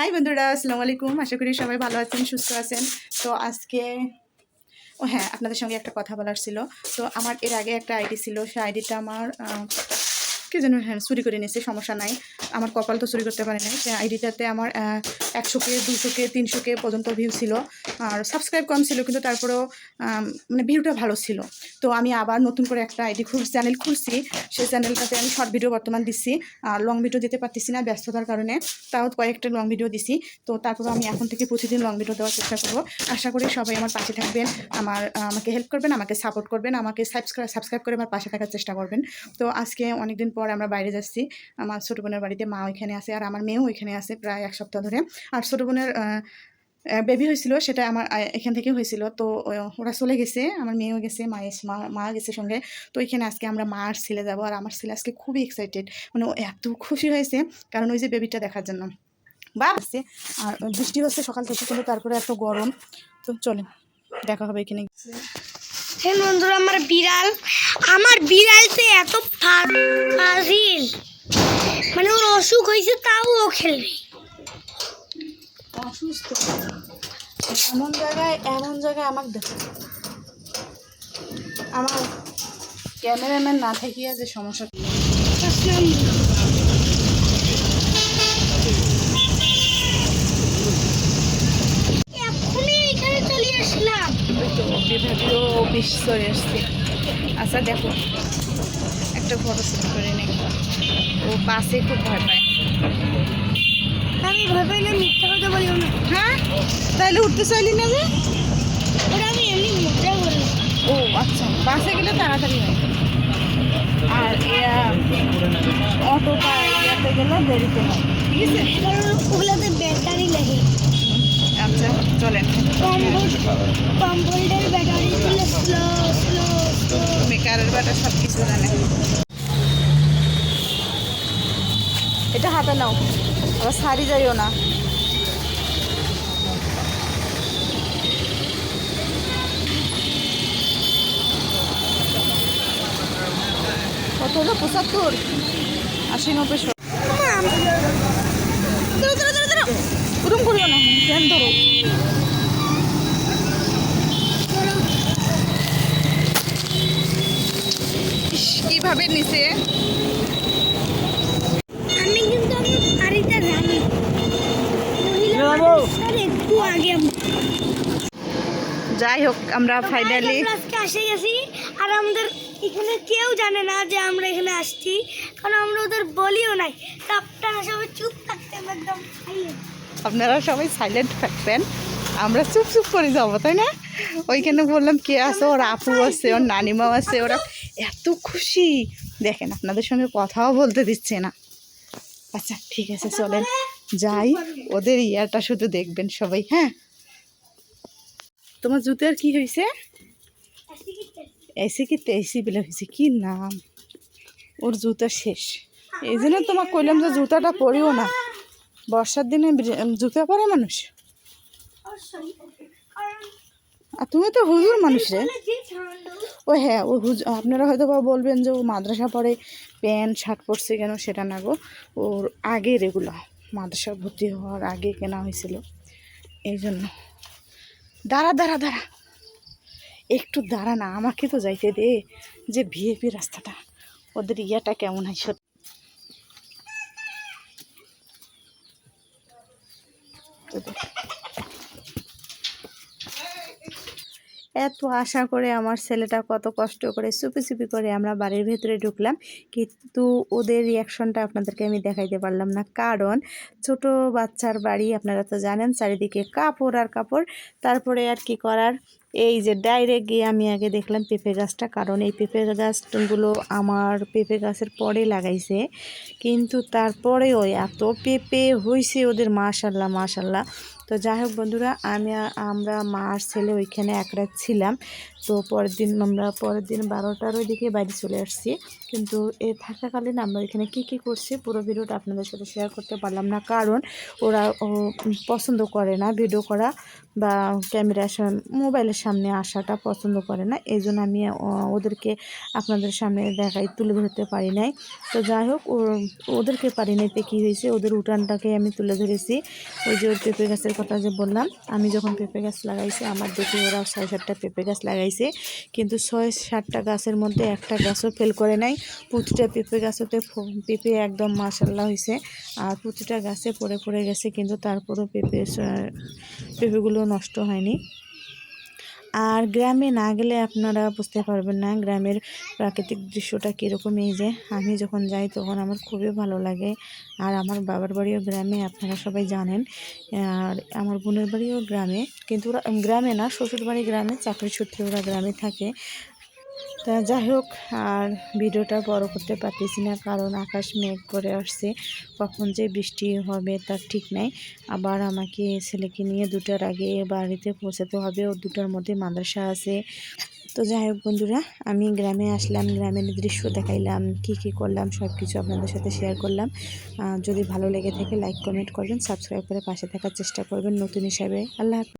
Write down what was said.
High বন্ধুরা, আসসালামু আলাইকুম। আশা করি সবাই ভালো আছেন, সুস্থ আছেন। তো আজকে, ও হ্যাঁ আপনাদের সঙ্গে একটা কথা বলার ছিল। তো আমার এর আগে একটা আইডি ছিল, সেই আইডিটা আমার কে যেন হ্যাঁ চুরি করে নিয়েছে সমস্যা নাই। আমার কপাল তো চুরি করতে পারে নাই সেই আইডিটাতে আমার একশো কে দুশো কে তিনশো কে পর্যন্ত ভিউ ছিল। আর সাবস্ক্রাইব কম ছিল, কিন্তু তারপরেও মানে ভিউটা ভালো ছিল। তো আমি আবার নতুন করে একটা আইডি খুব চ্যানেল খুলছি। সেই চ্যানেলটাতে আমি শর্ট ভিডিও বর্তমান দিচ্ছি। আর লং ভিডিও দিতে পারতেছি না ব্যস্ততার কারণে, তাও কয়েকটা লং ভিডিও দিছি। তো তারপরে আমি এখন থেকে প্রতিদিন লং ভিডিও দেওয়ার চেষ্টা করব। আশা করি সবাই আমার পাশে থাকবেন, আমার আমাকে হেল্প করবেন, আমাকে সাপোর্ট করবেন, আমাকে সাবস্ক্রাইব সাবস্ক্রাইব করে আমার পাশে থাকার চেষ্টা করবেন। তো আজকে অনেক দিন পর আমরা বাইরে যাচ্ছি। আমার ছোটো বোনের বাড়িতে মা ওইখানে আছে আর আমার মেয়েও ওইখানে আছে প্রায় এক সপ্তাহ ধরে। আর ছোটো বোনের বেবি হয়েছিল, সেটা আমার এখান থেকে হয়েছিল। তো ওরা চলে গেছে, আমার মেয়েও গেছে, মা মা মা গেছে সঙ্গে। তো এখানে আজকে আমরা মা আর ছেলে যাব আর আমার ছেলে আজকে খুবই এক্সাইটেড মানে ও এত খুশি হয়েছে, কারণ ওই যে বেবিটা দেখার জন্য। বা আসছে আর বৃষ্টি হচ্ছে সকাল থেকে, কিন্তু তারপরে এত গরম। তো চলেন, দেখা হবে এখানে। হ্যাঁ বন্ধুরা আমার বিড়াল। আমার বিড়ালতে এত ফাজিল মানে ওর অসুখ হয়েছে তাও ও খেলবে। অসুস্থ। এমন জায়গায় এমন জায়গায় আমাকে দেখো আমার ক্যামেরাম্যান না থাকিয়া যে সমস্যা আসলাম। এক্ষুনি এখানে চলে আসলাম ওই তো অফিস চলে আসছে। আচ্ছা দেখো। একটা ফটো শুট করে নেই। ও বাসে খুব ভয় পায়। আমি ভয় পাই না মিথ্যা কথা বলিও না। হ্যাঁ? তাহলে উঠতে চাইলি না যে? ওটা আমি এমনি মজা বলি। ও আচ্ছা। বাসে গেলে তাড়াতাড়ি হয়। আর অটোটা ইয়াতে গেলে দেরিতে হয়। ঠিক আছে? ওগুলোতে ব্যাটারি লাগে। আচ্ছা চলেন। কম ভোল্ট কম ভোল্টের ব্যাটারি মেকারের ব্যাটা সব কিছু জানে। এটা হাতে নাও আবার শাড়ি যাইও না। কত হলো? পঁচাত্তর? আশি নব্বই দাঁড়াও। ওরম করিও না ধ্যান ধরো ইস, কীভাবে নিচে আমি কিন্তু বাড়িতে জানি একটু আগে যাই হোক আমরা ফাইনালি আজকে আসে গেছি। আর আমাদের এখানে কেউ জানে না যে আমরা এখানে আসছি। কারণ আমরা ওদের বলিও নাই। তা আপনারা সবাই চুপ থাকতে একদম। আপনারা সবাই সাইলেন্ট থাকবেন। আমরা চুপ চুপ করে যাব তাই না? ওইখানে বললাম কে আছে? ওর আপু আছে ওর নানিমাও আছে ওরা এত খুশি। দেখেন, আপনাদের সঙ্গে কথাও বলতে দিচ্ছে না। আচ্ছা ঠিক আছে, চলেন। যাই, ওদের ইয়ারটা শুধু দেখবেন সবাই হ্যাঁ? তোমার জুতো আর কি হয়েছে? এসি কি তেইসি বলে হয়েছে, কি নাম? ওর জুতা শেষ। এই জন্য তোমার কইলাম যে জুতাটা পরিও না। বর্ষার দিনে জুতা পরে মানুষ? আর তুমি তো হুজুর মানুষ রে। ও হ্যাঁ ও হুজ আপনারা হয়তো বা বলবেন যে ও মাদ্রাসা পরে প্যান্ট শার্ট পরছে কেন সেটা না গো। ওর আগের এগুলো মাদ্রাসা ভর্তি হওয়ার আগে কেনা হয়েছিল। এই জন্য। দাঁড়া দাঁড়া দাঁড়া। একটু দাঁড়া না আমাকে তো যাইতে দে। যে ভিএপি রাস্তাটা ওদের ইয়াটা কেমন হয় সত্যি। তো দেখ। এত আশা করে আমার ছেলেটা কত কষ্ট করে চুপি চুপি করে আমরা বাড়ির ভেতরে ঢুকলাম। কিন্তু ওদের রিয়াকশনটা আপনাদেরকে আমি দেখাইতে পারলাম না। কারণ ছোট বাচ্চার বাড়ি আপনারা তো জানেন, চারিদিকে কাপড় আর কাপড়। তারপরে আর কি করার? এই যে ডাইরেক্ট গিয়ে আমি আগে দেখলাম পেঁপে গাছটা। কারণ এই পেঁপে গাছগুলো আমার পেঁপে গাছের পরে লাগাইছে। কিন্তু তারপরেও এত পেঁপে হয়েছে ওদের, মাশাল্লাহ মাশাল্লাহ। তো যাই হোক বন্ধুরা, আমি আমরা মা আর ছেলে ওইখানে এক রাত ছিলাম। তো পরের দিন আমরা, পরের দিন বারোটার ওই দিকে বাড়ি চলে আসছি। কিন্তু এ থাকাকালীন আমরা এখানে কী কী করছি পুরো ভিডিওটা আপনাদের সাথে শেয়ার করতে পারলাম না। কারণ ওরা পছন্দ করে না ভিডিও করা বা ক্যামেরার মোবাইলের সামনে আসাটা পছন্দ করে না। এই জন্য আমি ওদেরকে আপনাদের সামনে দেখাই তুলে ধরতে পারি নাই। তো যাই হোক ওদেরকে পারি নাই তো কী হয়েছে? ওদের উঠানটাকে আমি তুলে ধরেছি। ওই যে পেঁপে গাছের কথা যে বললাম, আমি যখন পেঁপে গাছ লাগাইছি, আমার দেখি ওরা ছয় সাতটা পেঁপে গাছ লাগাইছে। কিন্তু ছয় সাতটা গাছের মধ্যে একটা গাছও ফেল করে নাই। প্রতিটা পেঁপে গাছতে পেঁপে একদম মাসাল্লাহ হয়েছে আর প্রতিটা গাছে পড়ে পড়ে গেছে, কিন্তু তারপরও পেঁপে পেঁপেগুলো নষ্ট হয়নি। আর গ্রামে না গেলে আপনারা বুঝতে পারবেন না গ্রামের প্রাকৃতিক দৃশ্যটা কীরকম। এই যে আমি যখন যাই তখন আমার খুবই ভালো লাগে। আর আমার বাবার বাড়িও গ্রামে, আপনারা সবাই জানেন। আর আমার বোনের বাড়িও গ্রামে। কিন্তু ওরা, গ্রামে না, শ্বশুরবাড়ি গ্রামে চাকরি সূত্রে ওরা গ্রামে থাকে। তা যাই হোক, আর ভিডিওটা বড় করতে পারতেছি না, কারণ আকাশ মেঘ করে আসছে। কখন যে বৃষ্টি হবে তার ঠিক নাই। আবার আমাকে ছেলেকে নিয়ে দুটার আগে বাড়িতে পৌঁছাতে হবে। ও দুটার মধ্যে মাদ্রাসা আছে। তো যাই হোক বন্ধুরা, আমি গ্রামে আসলাম। গ্রামের দৃশ্য দেখাইলাম, কি কি করলাম সব কিছু আপনাদের সাথে শেয়ার করলাম। যদি ভালো লেগে থাকে লাইক কমেন্ট করবেন সাবস্ক্রাইব করে পাশে থাকার চেষ্টা করবেন নতুন হিসাবে। আল্লাহ।